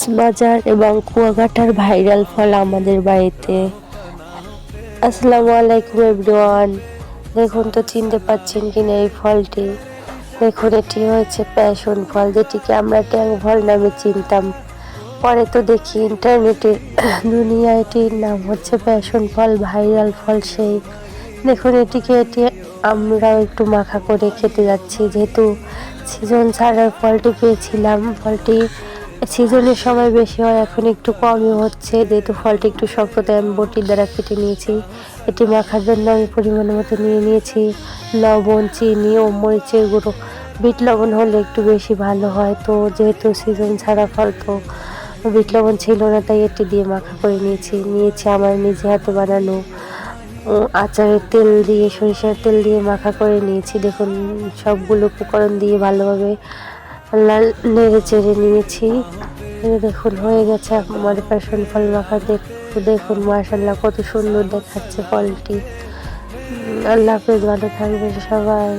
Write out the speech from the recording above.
কক্সবাজার এবং কুয়াকাটার ভাইরাল ফল আমাদের বাড়িতে। আসসালামু আলাইকুম এভরিওয়ান। দেখুন তো, চিনতে পাচ্ছেন কিনা এই ফলটি? দেখুন, এটি হয়েছে প্যাশন ফল, যেটিকে আমরা ট্যাং ফল নামে চিনতাম। পরে তো দেখি ইন্টারনেটের দুনিয়া এটির নাম হচ্ছে প্যাশন ফল, ভাইরাল ফল সেই। দেখুন, এটিকে এটি আমরাও একটু মাখা করে খেতে যাচ্ছি, যেহেতু সিজন ছাড়ার ফলটি পেয়েছিলাম। ফলটি সিজনের সময় বেশি হয়, এখন একটু কমই হচ্ছে। যেহেতু ফলটি একটু শক্ত তাই আমি বটির দ্বারা কেটে নিয়েছি। এটি মাখার জন্য আমি পরিমাণ মতো নিয়ে নিয়েছি। লবণ, চিনি ও মরিচের গুঁড়ো। বিট লবণ হলে একটু বেশি ভালো হয়। তো যেহেতু সিজন ছাড়া ফল, তো বিট লবণ ছিল না, তাই এটি দিয়ে মাখা করে নিয়েছি। নিয়েছি আমার নিজে হাতে বানানো আচারের তেল দিয়ে, সরিষার তেল দিয়ে মাখা করে নিয়েছি। দেখুন, সবগুলো উপকরণ দিয়ে ভালোভাবে নেড়ে চেড়ে নিয়েছি। দেখুন, হয়ে গেছে আমাদের প্যাশন ফল মাখা দেখ- দেখুন মাশাল্লাহ কত সুন্দর দেখাচ্ছে ফলটি। আল্লাহ হাফেজ, ভালো থাকবেন সবাই।